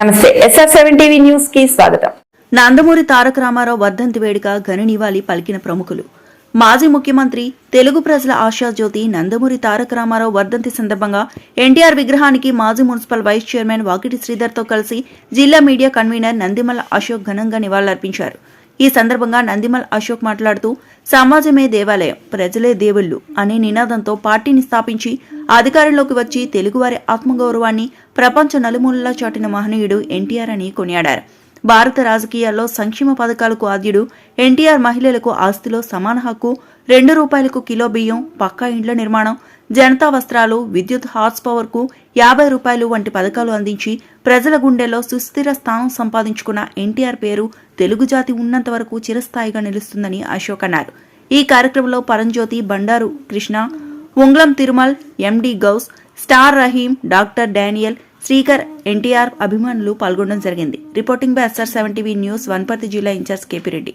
నమస్తే. SR seven TV న్యూస్కి స్వాగతం. నందమూరి తారక రామారావు వర్ధంతి వేడుక ఘననివాళి పలికిన ప్రముఖులు. మాజీ ముఖ్యమంత్రి తెలుగు ప్రజల ఆశాజ్యోతి నందమూరి తారక రామారావు వర్ధంతి సందర్భంగా ఎన్టీఆర్ విగ్రహానికి మాజీ మున్సిపల్ వైస్ చైర్మన్ వాకిటి శ్రీధర్తో కలిసి జిల్లా మీడియా కన్వీనర్ నందిమల అశోక్ ఘనంగా నివాళులర్పించారు. ఈ సందర్భంగా నందిమల్ అశోక్ మాట్లాడుతూ సమాజమే దేవాలయం ప్రజలే దేవుళ్ళు అనే నినాదంతో పార్టీని స్థాపించి అధికారంలోకి వచ్చి తెలుగువారి ఆత్మగౌరవాన్ని ప్రపంచ నలుమూలలా చాటిన మహనీయుడు ఎన్టీఆర్ అని కొనియాడారు. భారత రాజకీయాల్లో సంక్షేమ పథకాలకు ఆద్యుడు ఎన్టీఆర్ మహిళలకు ఆస్తిలో సమాన హక్కు రెండు రూపాయలకు కిలో బియ్యం పక్కా ఇండ్ల నిర్మాణం జనతా వస్త్రాలు విద్యుత్ హార్స్ పవర్కు యాభై రూపాయలు వంటి పథకాలు అందించి ప్రజల గుండెల్లో సుస్థిర స్థానం సంపాదించుకున్న ఎన్టీఆర్ పేరు తెలుగు జాతి ఉన్నంత వరకు చిరస్థాయిగా నిలుస్తుందని అశోక్ అన్నారు. ఈ కార్యక్రమంలో Paramjyothi Bandaru Krishna Unglam Tirumal MD Gouse star Rahim doctor Daniel Srikar NTR అభిమానులు పాల్గొనడం జరిగింది. Reporting by SR seven TV news Wanaparthy జిల్లా ఇన్ఛార్జ్ కేపీ రెడ్డి.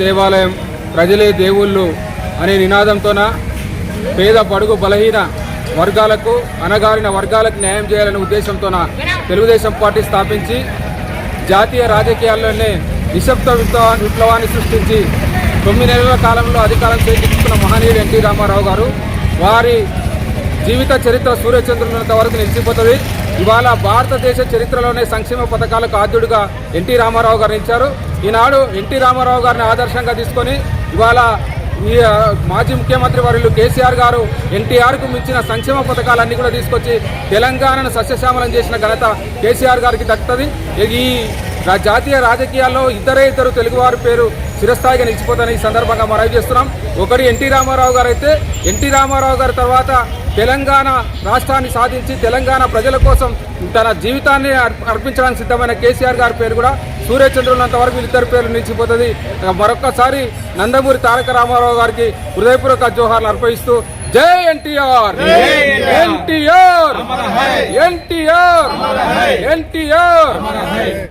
దేవాలయం ప్రజలే దేవుళ్ళు అనే నినాదంతోన పేద పడుగు బలహీన వర్గాలకు అనగారిన వర్గాలకు న్యాయం చేయాలనే ఉద్దేశంతోన తెలుగుదేశం పార్టీ స్థాపించి జాతీయ రాజకీయాల్లోనే నిశ్శబ్ద విప్లవా విప్లవాన్ని సృష్టించి తొమ్మిది నెలల కాలంలో అధికారం చేకూర్చుకున్న మహనీయుడు ఎన్టీ రామారావు గారు వారి జీవిత చరిత్ర సూర్యచంద్రులంత వరకు నిలిచిపోతుంది. ఇవాళ భారతదేశ చరిత్రలోనే సంక్షేమ పథకాలకు ఆద్యుడిగా ఎన్టీ రామారావు గారు నిలిచారు ఈనాడు ఎన్టీ రామారావు గారిని ఆదర్శంగా తీసుకొని ఇవాళ ఈ మాజీ ముఖ్యమంత్రి వర్యులు కేసీఆర్ గారు ఎన్టీఆర్కు మించిన సంక్షేమ పథకాలన్నీ కూడా తీసుకొచ్చి తెలంగాణను సస్యశ్యామలం చేసిన ఘనత కేసీఆర్ గారికి దక్కుతుంది. ఈ జాతీయ రాజకీయాల్లో ఇద్దరే ఇద్దరు తెలుగువారి పేరు చిరస్థాయిగా నిలిచిపోతాయని ఈ సందర్భంగా మనవి చేస్తున్నాం. ఒకటి ఎన్టీ రామారావు గారు అయితే ఎన్టీ రామారావు గారి తర్వాత తెలంగాణ రాష్ట్రాన్ని సాధించి తెలంగాణ ప్రజల కోసం తన జీవితాన్ని అర్పించడానికి సిద్ధమైన కేసీఆర్ గారి పేరు కూడా సూర్యచంద్రులంత వరకు వీళ్ళిద్దరి పేర్లు నిలిచిపోతుంది. మరొక్కసారి నందమూరి తారక రామారావు గారికి హృదయపూర్వక జోహార్లు అర్పిస్తూ జై ఎన్టీఆర్! ఎన్టీఆర్! ఎన్టీఆర్! ఎన్టీఆర్!